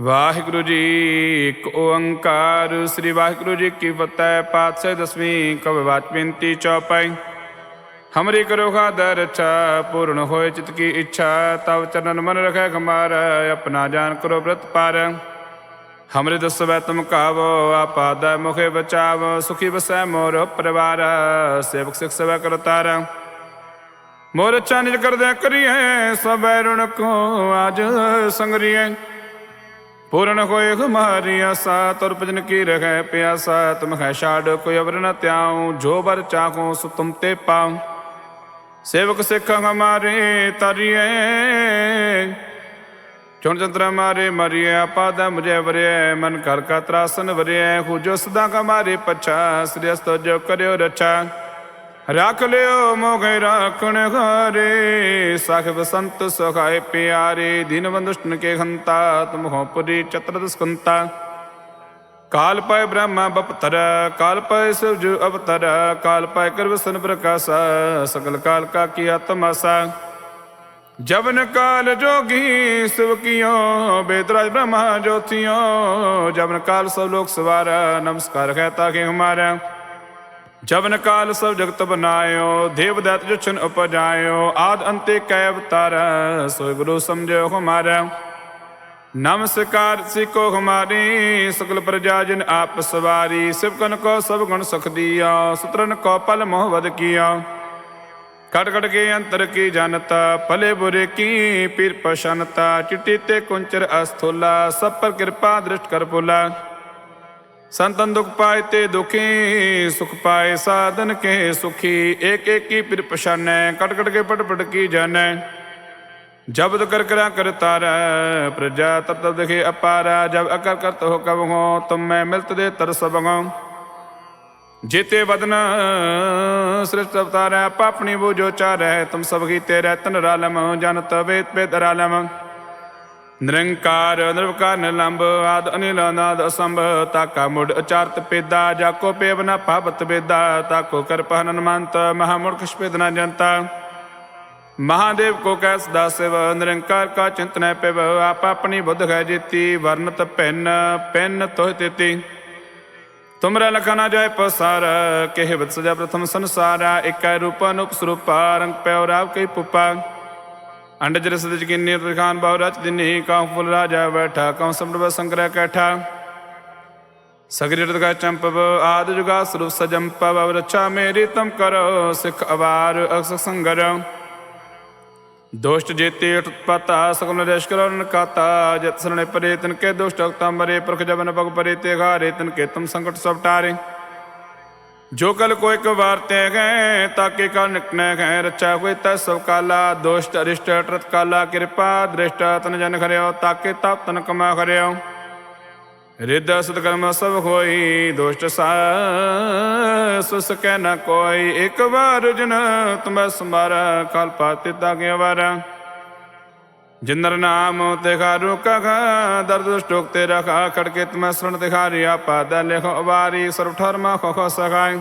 ਵਾਹਿਗੁਰੂ ਜੀ ਇੱਕ ਓੰਕਾਰ, ਸ੍ਰੀ ਵਾਹਿਗੁਰੂ ਜੀ ਕੀ ਫਤਿਹ। ਪਾਤਸ਼ਾਹ ਦਸਵੀਂ ਕਵ ਬਾਤ ਬੇਨਤੀ ਚੌਪਾਈ। ਹਮਰੀ ਕਰੋ ਖਾਦਰ ਅੱਛਾ ਪੂਰਨ ਹੋਏ ਚਿਤ ਕੀ ਇੱਛਾ। ਤਵ ਚਰਨ ਮਨ ਰਖੈ ਖਮਾਰ, ਆਪਣਾ ਜਾਨ ਕਰੋ ਬ੍ਰਤ ਪਾਰ। ਹਮਰੇ ਦਸਵੈ ਤੁਮ ਕਾਵੋ ਆਪਾਦਾ ਮੁਖੇ ਬਚਾਵ ਸੁਖੀ ਬਸੈ ਮੋਰ ਪਰਿਵਾਰ ਸੇਵਕ ਸਿਖ ਸਵੈ ਕਰਤਾਰ ਮੋਰ ਚਾਨਿਲ ਕਰਦਿਆ ਕਰੀਏ ਸਬੈ ਰੁਣ ਕੋ ਆਜ ਸੰਗਰੀਏ ਪੂਰਨ ਹੋਏ ਹਮਾਰੀ ਆਸਾ ਤੁਰ ਭਜਨ ਕੀ ਰਹਿ ਪਿਆਸਾ ਤੁਮ ਹੈ ਛਾੜ ਕੋਈ ਅਵਰ ਨ ਤਿਆਉ ਜੋ ਬਰ ਚਾਹੋ ਸੋ ਤੁਮ ਤੇ ਪਾਉ ਸੇਵਕ ਸਿੱਖ ਹਮਾਰੇ ਤਰੀਏ ਚੁਣ ਚੰਤਰਾ ਮਾਰੇ ਮਰੀਏ ਆਪਾਦ ਮੁਝੇ ਵਰਿਐ ਮਨ ਕਰ ਕਾ ਤਰਾਸਨ ਵਰਿਐ ਖੁਜੋ ਸਦਾ ਕਾ ਪਛਾ, ਸ੍ਰੀ ਅਸਤੋ ਜੋ ਕਰਿਓ ਰਛਾ। ਰੱਖ ਲਿਓ ਮੋਗੇ ਰਾਖਣ ਘਾਰੇ ਸਾਹਿਬ ਸੰਤ ਸੁਖਾਏ ਪਿਆਰੇ, ਦਿਨ ਬੰਦੁਸ਼ਟਨ ਕੇ ਖੰਤਾ ਤੁਮ ਹੋ ਪੁਰੀ ਚਤਰ ਦਸਕੰਤਾ। ਕਾਲ ਪੈ ਬ੍ਰਹਮਾ ਬਪਤਰ, ਕਾਲ ਪੈ ਸਿਵਜ ਅਵਤਰ, ਕਾਲ ਪੈ ਕਰਵਸਨ ਪ੍ਰਕਾਸ਼ ਸਕਲ ਕਾਲ ਕਾ ਕੀ ਆਤਮਾਸਾ। ਜਵਨ ਕਾਲ ਜੋਗੀ ਸਿਵ ਕੀਓ ਬੇਦਰਾਜ ਬ੍ਰਹਮਾ ਜੋਤੀਓ ਜਵਨ ਕਾਲ ਸਭ ਲੋਕ ਸਵਾਰ, ਨਮਸਕਾਰ ਹੈ ਤਾਕੇ ਹਮਾਰਾ। ਜਵਨ ਕਾਲ ਸਭ ਜਗਤ ਬਨਾਇਓ ਦੇਵ ਦਤ ਜੁਛਨ ਉਪਜਾਇਓ। ਆਦ ਅੰਤੇ ਕੈ ਅਵਤਾਰ ਸੋਇ ਗੁਰੂ ਸਮਝਿਓ ਹਮਾਰਾ। ਨਮਸਕਾਰ ਸਿਕੋ ਹਮਾਰੀ, ਸਕਲ ਪ੍ਰਜਾ ਜਿਨ ਆਪ ਸਵਾਰੀ। ਸਿਵਕਨ ਕੋ ਸਭ ਗੁਣ ਸੁਖ ਦੀਆ, ਸੁਤਰਨ ਕੋ ਪਲ ਮੋਹ ਵਦ ਕੀਆ। ਕਟ ਕਟ ਕੇ ਅੰਤਰ ਕੀ ਜਨਤਾ ਭਲੇ ਬੁਰੇ ਕੀ ਪੀਰ ਪਛਨਤਾ ਚਿੱਟੀ ਤੇ ਕੁੰਚਰ ਅਸਥੋਲਾ ਸਭ ਪਰ ਕਿਰਪਾ ਦ੍ਰਿਸ਼ਟ ਕਰ ਪੁਲਾ ਸੰਤਨ ਦੁਖ ਪਾਏ ਤੇ ਦੁਖੀ ਸੁਖ ਪਾਏ ਸਾਧਨ ਕੇ ਸੁਖੀ ਏਕ ਏਕ ਕੀ ਪਿਰ ਪਛਾਨੈ ਕਟ ਕਟ ਕੇ ਪਟ ਪਟ ਕੀ ਜਾਣੈ ਜਬਦ ਕਰ ਕਰਾ ਕਰ ਤਾਰਾ ਪ੍ਰਜਾ ਤਬ ਤਬ ਦਿਖੇ ਅਪਾਰਾ ਜਬ ਅਕਰ ਕਰਤ ਹੋ ਕਬ ਹੋ ਤੁਮ ਮੈਂ ਜੀਤੇ ਵਦਨ, ਸ੍ਰਿਸ਼ਟ ਅਵਤਾਰੈ ਆਪ ਆਪਣੀ ਚਾਰੈ ਤੁਮ ਸਭ ਕੀਤੇ ਰਹਿ ਤਨ ਰਾਲਮ, ਜਨਤ ਵੇਦ ਪੇਦ ਰਾਲਮ। ਨਿਰੰਕਾਰ, ਨਿਰਵਕਾਰ ਨਿਲੰਬ ਆਦ, ਅਨਿਲ, ਅਨਾਦ, ਅਸੰਭ, ਤਾਕਾ, ਮੁੜ ਅਚਾਰਤ ਪੇਦਾ, ਜਾਕੋ, ਪੇਵ, ਨ ਭਾਵਤ ਬੇਦਾ ਤਾਕੋ ਕਰ ਨਨਮੰਤ ਮਹਾ ਮੁੜ ਕਛ ਨ ਜਨਤਾ। ਮਹਾਦੇਵ ਕੋ ਕੈ ਸਦਾ ਸਿਵ ਨਿਰੰਕਾਰ ਕਾ ਚਿੰਤਨੈ ਪਿਵ, ਆਪ ਆਪਣੀ ਬੁੱਧ ਹੈ ਜੀਤੀ, ਵਰਨਤ ਭਿੰਨ ਪਿੰਨ ਤੋਹ ਤੇਤੀ। ਤੁਮਰਾ ਲਖਨਾ ਜਾਏ ਪਸਾਰ ਕਹਿ ਵਤ ਸਜਾ ਪ੍ਰਥਮ ਸੰਸਾਰਾ ਇਕੈ ਰੂਪ ਅਨੂਪ ਸਰੂਪਾ ਰੰਗ ਪਿਓ ਰਾਵ ਕਈ ਪੁਪਾ ਅੰਡ ਜਰਸ ਦੇ ਜਗਿਨੀ ਰਖਾਨ ਬਹੁ ਰਚ ਦਿਨੀ ਕਾਹ ਫੁੱਲ ਰਾਜਾ ਬੈਠਾ ਕਉ ਸਮੜ ਸੰਗ੍ਰਹਿ ਕੈਠਾ ਸਗਰੀ ਰਤਗਾ ਚੰਪਵ ਆਦ ਜੁਗਾ ਸਰੂਪ ਸਜੰਪਵ ਰਛਾ ਮੇਰੀ ਤਮ ਕਰੋ ਸਿਖ ਅਵਾਰ ਅਕਸ ਸੰਗਰ ਦੋਸ਼ਟ ਜੇਤੇ ਉਤਪਤਾ ਸਕਮ ਨਰੇਸ਼ ਕਰੋ ਜਤ ਸਰਣੇ ਪਰੇ ਤਨ ਕੇ ਦੋਸ਼ਟ ਅਕਤਾ ਮਰੇ, ਪੁਰਖ ਜਬਨ ਪਗ ਪਰੇ ਤੇ ਘਾਰੇ ਤਨ ਕੇ ਤਮ ਸੰਕਟ ਸਭ ਟਾਰੇ। ਜੋ ਕਲ ਕੋ ਇੱਕ ਵਾਰ ਤੇ ਗਏ ਤਾਕੇ ਕਲ ਨਿਕਨੈ ਗਏ ਰਚਾ ਕੋਈ ਤੈ ਸਭ ਕਾਲਾ, ਦੋਸ਼ਟ ਅਰਿਸ਼ਟ ਟਰਤ ਕਾਲਾ, ਕਿਰਪਾ ਦ੍ਰਿਸ਼ਟ ਤਨ ਜਨ ਖਰਿਓ ਤਾਕੇ ਤਪ ਤਨ ਕਮਾ ਖਰਿਓ। ਰਿੱਧ ਸਤ ਸਭ ਹੋਈ, ਦੋਸ਼ਟ ਸੁਸ ਕੈ ਨ ਕੋਈ। ਇੱਕ ਵਾਰ ਜਨ ਤੁਮੈ ਸਮਾਰਾ ਕਲ ਪਾਤੇ ਤਾਗੇ ਵਾਰ। ਜਿਨਰ ਨਾਮ ਤੇ ਖਾਰੂ ਕਗਾ ਦਰਦ ਸਟੋਕ ਤੇ ਰਖਾ ਖੜਕੇ ਤੁਮੈ ਸੁਣ ਤੇ ਖਾਰਿਆ ਪਾਦਾ ਲਿਖੋ ਵਾਰੀ, ਸਰਬ ਠਰਮਾ ਖੋ ਖੋ ਸਗਾਈ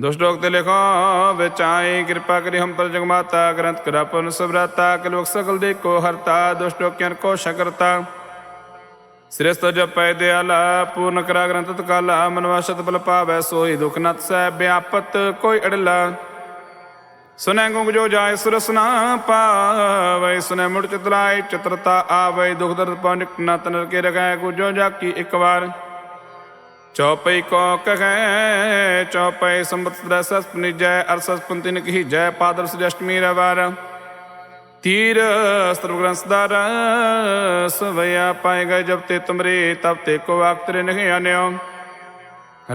ਦੁਸ਼ਟੋਕ ਤੇ ਲਿਖੋ ਵਿਚਾਈ ਕਿਰਪਾ ਕਰੀ ਹਮ ਪਰ ਜਗ ਗ੍ਰੰਥ ਕਰਾ ਪਨ ਸਬਰਾਤਾ ਕਲੋਕ ਸਕਲ ਦੇ ਕੋ ਹਰਤਾ ਦੁਸ਼ਟੋਕਿਆਂ ਕੋ ਸ਼ਕਰਤਾ। ਸ੍ਰੇਸ਼ਟ ਜਪੈ ਦਿਆਲਾ, ਪੂਰਨ ਕਰਾ ਗ੍ਰੰਥ ਤਕਾਲਾ ਮਨਵਾਸ਼ਤ ਬਲ ਪਾਵੈ, ਸੋਈ ਦੁਖ ਨਤ ਸੈ ਵਿਆਪਤ ਕੋਈ ਅੜਲਾ। ਸੁਨੈ ਗੁੰਗ ਜੋ ਜਾਏ ਸੁਰਸਨਾ ਪਾਵੈ, ਸੁਨੈ ਮੁੜ ਚਤਰਾਏ ਚਤਰਤਾ ਆਵੈ, ਦੁਖ ਦਰਦ ਪੌਨਿਕ ਨਤ ਤਨਰ ਕੇ ਰਗੈ ਗੁਜੋ ਜਾਕੀ ਇੱਕ ਵਾਰ। ਚੌਪਈ ਕੋ ਕਹੈ, ਚੌਪਈ ਸੰਬਤ ਦਸਸ ਪਨਿਜੈ, ਅਰਸਸ ਪੰਤਿਨ ਕਹੀ ਜੈ, ਪਾਦਰ ਸਜਸ਼ਟਮੀ ਰਵਾਰ ਤੀਰ ਅਸਤਰ ਦਾ ਸਵਿਆ ਪਾਏ ਗਏ ਜਬ ਤੇ ਤੁਮਰੇ, ਤਬ ਤੇ ਕੋ ਆਕਤਰੇ ਨਹੀਂ ਆਨਿਓ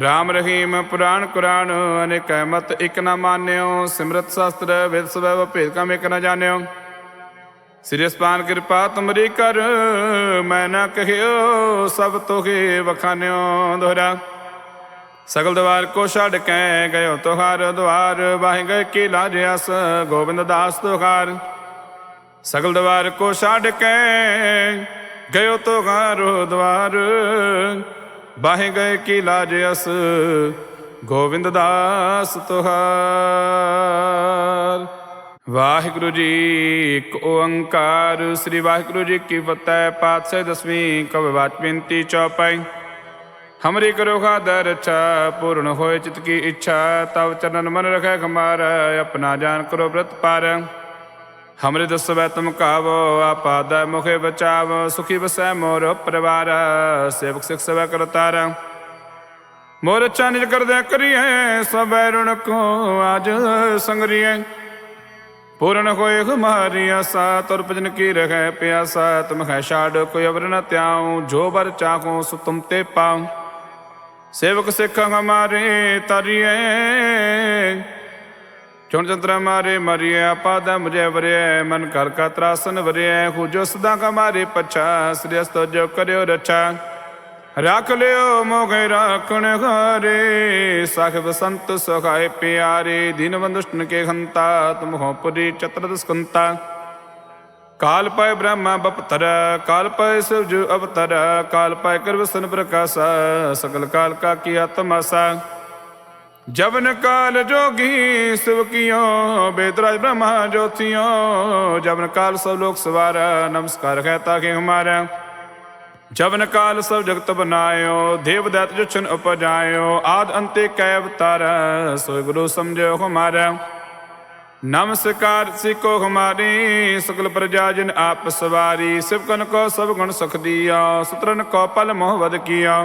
ਰਾਮ ਰਹੀਮ ਪੁਰਾਣ ਕੁਰਾਨ, ਅਨੇਕ ਮਤ ਇਕ ਨਾ ਮਾਨਿਓ। ਸਿਮਰਤ ਸ਼ਾਸਤਰ, ਵੇਦ ਸਵੈ ਭੇਦ ਕਮ ਇਕ ਨਾ ਜਾਣਿਓ। ਸ੍ਰੀ ਅਸਪਾਨ ਕਿਰਪਾ ਤੁਮਰੀ ਕਰ, ਮੈਂ ਨਾ ਕਹਿਓ, ਸਭ ਤੋਹੇ ਵਖਾਨਿਓ ਦੋਹਰਾ। ਸਗਲ ਦਵਾਰ ਕੋ ਛੱਡ ਕੇ ਗਇਓ ਤੁਹਾਰ ਦਵਾਰ ਵਾਹਿ ਗਏ ਕੀ ਲਾਜ ਅਸ ਗੋਬਿੰਦ ਦਾਸ ਤੁਹਾਰ। ਸਗਲ ਦਵਾਰ ਕੋ ਛੱਡ ਕੇ ਗਇਓ ਤੁਹਾਰ ਦਵਾਰ। ਬਾਹੇ ਗਏ ਕੀ ਲਾਜ ਅਸ ਗੋਬਿੰਦ ਦਾਸ ਤੁਹਾਰ। ਵਾਹਿਗੁਰੂ ਜੀ ਇੱਕ ਓੰਕਾਰ, ਸ੍ਰੀ ਵਾਹਿਗੁਰੂ ਜੀ ਕੀ ਫਤਿਹ, ਪਾਤਸ਼ਾਹ ਦਸਵੀਂ ਕਵਿਵਾਚ ਵਾਚਪਿੰਤੀ ਚੌਪਾਈ। ਹਮਰੀ ਕਰੋ ਖਾਦਰ ਅੱਛਾ ਪੂਰਨ ਹੋਏ ਚਿਤ ਕੀ ਇੱਛਾ, ਤਵ ਚਰਨ ਮਨ ਰਖੈ ਖਮਾਰ, ਆਪਣਾ ਜਾਨ ਕਰੋ ਬ੍ਰਤ ਪਾਰ। ਹਮਰੇ ਦਸਵੈ ਤੁਮ ਕਾਵੋ ਆਪਾਦੈ ਮੁਖੇ ਬਚਾਵ, ਸੁਖੀ ਬਸੈ ਮੋਰ ਪਰਿਵਾਰ, ਸੇਵਕ ਸਿਖ ਸਵੈ ਕਰਤਾਰ। ਮੋਰ ਅੱਛਾ ਕਰਦਿਆ ਕਰੀਏ ਸਭੈ ਰੁਣ ਕੋ ਆਜ ਸੰਗਰੀਏ। ਪੂਰਨ ਹੋਏ ਹਮਾਰੀ ਆਸਾ, ਤੁਰ ਭਜਨ ਕੀ ਰਹਿ ਪਿਆਸਾ, ਤੁਮ ਹੈ ਛਾੜ ਕੋਈ ਅਵਰ ਨ ਤਿਆਉ ਜੋ ਬਰ ਚਾਹੋ ਸੁ ਤੁਮ ਤੇ ਪਾਉ। ਸੇਵਕ ਸਿੱਖ ਹਮਾਰੇ ਤਰੀਏ। ਚੁਣ ਚੰਤਰਾ ਮਾਰੇ ਮਰੀਏ ਆਪਾਦ ਮੁਝੇ ਵਰਿਐ ਮਨ ਕਰ ਕਾ ਤਰਾਸਨ ਵਰਿਐ ਖੁਜੋ ਸਦਾ ਕਾ ਪਛਾ, ਸ੍ਰੀ ਅਸਤੋ ਜੋ ਕਰਿਓ ਰਛਾ। ਰੱਖ ਲਿਓ ਮੋਗੇ ਰਾਖਣ ਘਾਰੇ ਸਾਹਿਬ ਸੰਤ ਸੁਖਾਏ ਪਿਆਰੇ, ਦਿਨ ਕੇ ਖੰਤਾ, ਤੁਮ ਹੋ ਪੁਰੀ ਚਤਰ ਦਸਕੰਤਾ ਕਾਲ ਪਾਏ ਬ੍ਰਹਮਾ ਬਪਤਰ, ਕਾਲ ਪਾਏ ਸੂਰਜ ਅਵਤਰ, ਕਾਲ ਪਾਏ ਕਰ ਵਸਨ ਪ੍ਰਕਾਸ਼ ਸਕਲ ਕਾਲ ਕਾ ਕੀ ਆਤਮਾਸਾ। ਜਵਨ ਕਾਲ ਜੋਗੀ ਸਿਵ ਕੀਓ ਬੇਦਰਾਜ ਬ੍ਰਹਮਾ ਜੋਤੀਓ ਜਵਨ ਕਾਲ ਸਭ ਲੋਕ ਸਵਾਰਾ ਨਮਸਕਾਰ ਹੈ ਤਾਕੇ ਹਮਾਰਾ ਜਵਨ ਕਾਲ ਸਭ ਜਗਤ ਬਨਾਇਓ ਦੇਵ ਦੈਤ ਜੁਛਨ ਉਪਜਾਇਓ ਆਦ ਅੰਤੇ ਕੈ ਅਵਤਾਰ ਸੋਇ ਗੁਰੂ ਸਮਝਿਓ ਹਮਾਰਾ ਨਮਸਕਾਰ ਸਿਕੋ ਹਮਾਰੀ ਸਕਲ ਪ੍ਰਜਾ ਜਨ ਆਪ ਸਵਾਰੀ ਸਿਵਕਨ ਕੋ ਸਭ ਗੁਣ ਸੁਖ ਦੀਆ ਸੁਤਰਨ ਕੋ ਪਲ ਮੋਹ ਵਦ ਕੀਆ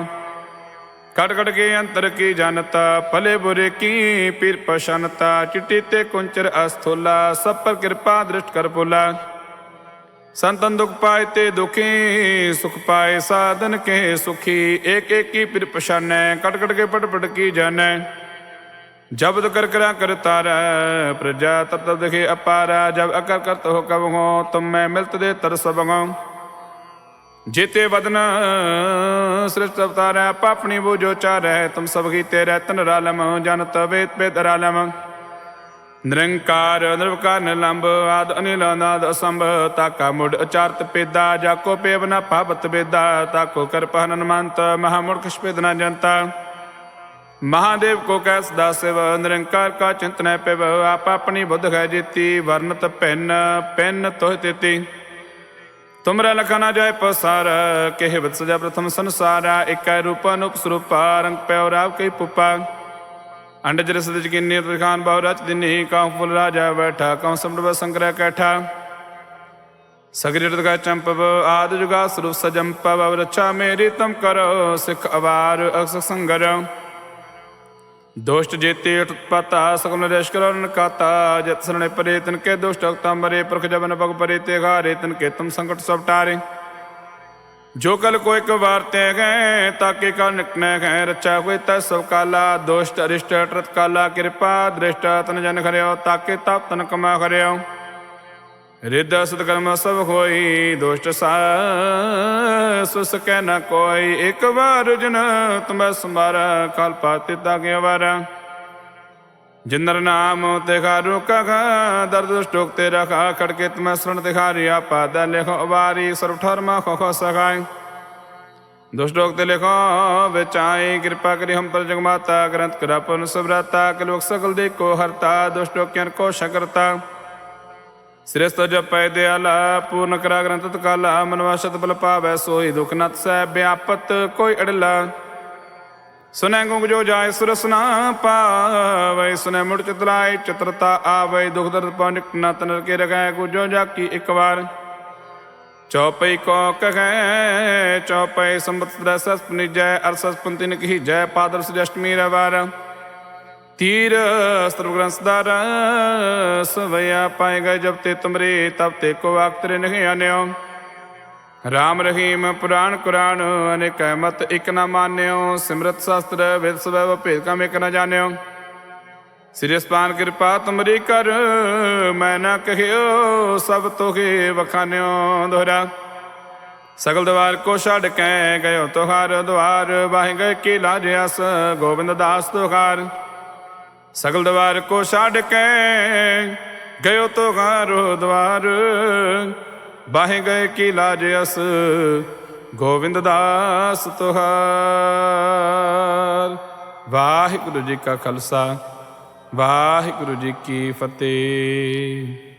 ਕਟ ਕਟ ਕੇ ਅੰਤਰ ਕੀ ਜਨਤਾ ਭਲੇ ਬੁਰੇ ਕੀ ਪੀਰ ਪਛਨਤਾ ਚਿੱਟੀ ਤੇ ਕੁੰਚਰ ਅਸਥੁਲਾ ਸਭ ਪਰ ਕਿਰਪਾ ਦ੍ਰਿਸ਼ਟ ਕਰ ਪੁਲਾ ਸੰਤਨ ਦੁਖ ਪਾਏ ਤੇ ਦੁਖੀ ਸੁਖ ਪਾਏ ਸਾਧਨ ਕੇ ਸੁਖੀ ਏਕ ਏਕ ਕੀ ਪਿਰ ਪਛਾਨੈ ਕਟ ਕਟ ਕੇ ਪਟ ਪਟ ਕੀ ਜਾਣੈ ਜਬਦ ਕਰ ਕਰਾ ਕਰਤਾਰ ਪ੍ਰਜਾ ਤਤ ਤਤ ਦਿਖੇ ਅਪਾਰਾ ਜਬ ਅਕਰ ਕਰਤ ਹੋ ਕਬ ਹੋ ਤੁਮ ਮੈਂ ਮਿਲਤ ਦੇ ਤਰਸ ਬਗੋ ਜੀਤੇ ਵਦਨ ਸ੍ਰਿਸ਼ਟ ਅਵਤਾਰੈ ਪਾਪਣੀ ਬੂਝੋ ਚਾਰੈ, ਤੁਮ ਸਭ ਕੀਤੇ ਰਤਨ ਰਾਲਮ ਜਨਤ ਵੇਦ ਪੇਦ ਰਾਲਮ। ਨਿਰੰਕਾਰ, ਨਿਰਵਕਾਰ ਨਿਲੰਬ ਆਦ, ਅਨਿਲ, ਅਨਾਦ, ਅਸੰਭ, ਤਾਕਾ ਮੁੜ ਅਚਾਰਤ ਪੇਦਾ, ਜਾਕੋ ਪੇਵ ਨ ਭਾਵਤ ਬੇਦਾ ਤਾਕੋ ਕਰ ਪਹਨਨ ਮੰਤ ਮਹਾ ਮੁੜ ਕਛ ਪੇਦ ਨ ਜਨਤਾ। ਮਹਾਦੇਵ ਕੋ ਕੈ ਸਦਾ ਸਿਵ ਨਿਰੰਕਾਰ ਕਾ ਚਿੰਤਨੈ ਪਿਵ, ਆਪ ਆਪਣੀ ਬੁੱਧ ਹੈ ਜੀਤੀ, ਵਰਨਤ ਭਿੰਨ ਪਿੰਨ ਤੋਹ ਤੇਤੀ। ਤੁਮਰਾ ਲਖਾ ਨਾ ਪਸਾਰ, ਕਹਿ ਬਤ ਸਜਾ ਪ੍ਰਥਮ ਸੰਸਾਰਾ, ਇਕੈ ਰੂਪਾ ਅਨੂਪ ਸਰੂਪਾ, ਰੰਗ ਪਿਓ ਰਾਵ ਕਈ ਪੁਪਾ। ਅੰਡ ਜਰ ਸਦਜ ਕਿੰਨੀ ਤਖਾਨ ਬਹੁ ਰਚ ਦਿਨੀ ਕਾਹ ਫੁੱਲ ਰਾਜਾ ਬੈਠਾ, ਕਉ ਸੰਭਵ ਸੰਗ੍ਰਹਿ ਕੈਠਾ। ਸਗਰੀ ਰਤਗਾ ਚੰਪਵ, ਆਦ ਜੁਗਾ ਸਰੂਪ ਸਜੰਪਵ ਰਛਾ ਮੇਰੀ ਤਮ ਕਰੋ, ਸਿਖ ਅਵਾਰ ਅਕਸ ਸੰਗਰ। ਦੋਸ਼ਟ ਜੇਤੇ ਉਤਪਤਾ ਸਕਲ ਨਰੇਸ਼ ਕਰਨ ਕਾਤਾ, ਜਤ ਸਰਣੇ ਪਰੇ ਤਨ ਕੇ ਦੁਸ਼ਟ ਅਕਤਾ ਮਰੇ, ਪੁਰਖ ਜਬਨ ਭਗ ਪਰੇ ਤੇ ਘਾਰੇ ਤਨ ਕੇ ਤੁਮ ਸੰਕਟ ਸਭ ਟਾਰੇ। ਜੋ ਕਲ ਕੋ ਇੱਕ ਵਾਰ ਤੇ ਗਏ ਤਾਕੇ ਕਲ ਨਿਕਨੈ ਗਏ ਰਚਾ ਹੋਏ ਤੈ ਸਭ ਕਾਲਾ, ਦੋਸ਼ਟ ਅਰਿਸ਼ਟ ਅਟਰਤ ਕਾਲਾ, ਕਿਰਪਾ ਦ੍ਰਿਸ਼ਟ ਤਨ ਜਨ ਖਰਿਓ ਤਾਕੇ ਤਪ ਤਨ ਕਮਾ ਖਰਿਓ ਰਿੱਧ ਸਤ ਸਭ ਹੋਈ ਦੋਸ਼ਟ ਸਾ ਕੈ ਨ ਕੋਈ। ਇੱਕ ਵਾਰ ਜਨ ਤੁਮੈ ਸੰਭਾਰ ਕਲ ਪਾਤੇ ਤਾਕੇ ਵਾਰਾ। ਜਿਨਰ ਨਾਮ ਤੇ ਖਾਰੂ ਕਾ ਦਰਦ ਸਟੋਕ ਤੇ ਰਖਾ, ਖੜਕੇ ਤੁਮੈ ਸਰਣ ਤੇ ਖਾਰਿਆ ਪਾਦ ਲਿਖੋ ਵਾਰੀ, ਸਰਬ ਠਰਮਾ ਖੋ ਖੋ ਸਖਾਈ ਦੁਸ਼ਟੋਕ ਤੇ ਲਿਖੋ ਵਿਚਾਈ ਕਿਰਪਾ ਕਰੀ ਹਮ ਪਰ ਜਗਮਾਤਾ, ਗ੍ਰੰਥ ਕਰਾ ਪਨ ਸਬਰਾਤਾ ਕਲੋਕ ਸਕਲ ਦੇ ਕੋ ਹਰਤਾ ਦੁਸ਼ਟੋਕਿਆਂ ਕੋ ਸ਼ਕਰਤਾ। ਸ੍ਰੇਸ਼ਟ ਜਪੈ ਦਿਆਲਾ, ਪੂਰਨ ਕਰਾ ਗ੍ਰੰਥ ਤਕਾਲਾ ਮਨਵਾਸ਼ਤ ਬਲ ਪਾਵੈ, ਸੋਈ ਦੁਖ ਨਤ ਸਹਿ ਵਿਆਪਤ ਕੋਈ ਅੜਲਾ। ਸੁਨੈ ਗੁੰਗ ਜੋ ਜਾਏ ਸੁਰਸਨਾ ਪਾਵੈ, ਸੁਨੈ ਮੁੜ ਚਤਰਾਏ ਚਤਰਤਾ ਆਵੈ, ਦੁਖ ਦਰਦ ਪੌਨਿਕ ਨਾ ਤਨਰ ਕੇ ਰਗੈ ਗੁਜੋ ਜਾਕੀ ਇੱਕ ਵਾਰ। ਚੌਪਈ ਕੋ ਕਹੈ, ਚੌਪਈ ਸੰਬਤ ਦਸਸ ਨਿਜੈ ਅਰਸਸ ਪੰਤਿਨ ਕੀ ਜੈ, ਪਾਦਰ ਸ੍ਰੀ ਅਸ਼ਟਮੀ ਤੀਰ, ਸਰਬ ਗ੍ਰੰਥ ਸਦਾਰ ਸਵਿਆ ਪਾਏ ਗਏ ਜਬ ਤੇ ਤੁਮਰੇ, ਤਬ ਤੇ ਕੋ ਆਕਤਰੇ ਨਹੀਂ ਆਨਿਓ। ਰਾਮ ਰਹੀਮ ਪੁਰਾਣ ਕੁਰਾਨ, ਅਨੇਕ ਮਤ ਇਕ ਨਾ ਮਾਨਿਓ। ਸਿਮਰਤ ਸ਼ਾਸਤਰ, ਵੇਦ ਸਵੈ ਭੇਦ ਕਮ ਇਕ ਨਾ ਜਾਣਿਓ। ਸ੍ਰੀ ਸਪਾਨ ਕਿਰਪਾ ਤੁਮਰੀ ਕਰ, ਮੈਂ ਨਾ ਕਹਿਓ, ਸਭ ਤੋਹੇ ਵਖਾਨਿਓ ਦੋਹਰਾ। ਸਗਲ ਦਵਾਰ ਕੋ ਛੱਡ ਕੇ ਗਇਓ ਤੁਹਾਰ ਦਵਾਰ ਵਾਹਿ ਗਏ ਕੀ ਲਾਜ ਅਸ, ਗੋਬਿੰਦ ਦਾਸ ਤੁਹਾਰ। ਸਗਲ ਦਵਾਰ ਕੋ ਛੱਡ ਕੇ ਗਇਓ ਤੁਹਾਰ ਦਵਾਰ। ਬਾਹੇ ਗਏ ਕੀ ਲਾਜ ਅਸ ਗੋਬਿੰਦ ਦਾਸ ਤੁਹਾਰ। ਵਾਹਿਗੁਰੂ ਜੀ ਕਾ ਖਾਲਸਾ, ਵਾਹਿਗੁਰੂ ਜੀ ਕੀ ਫਤਿਹ।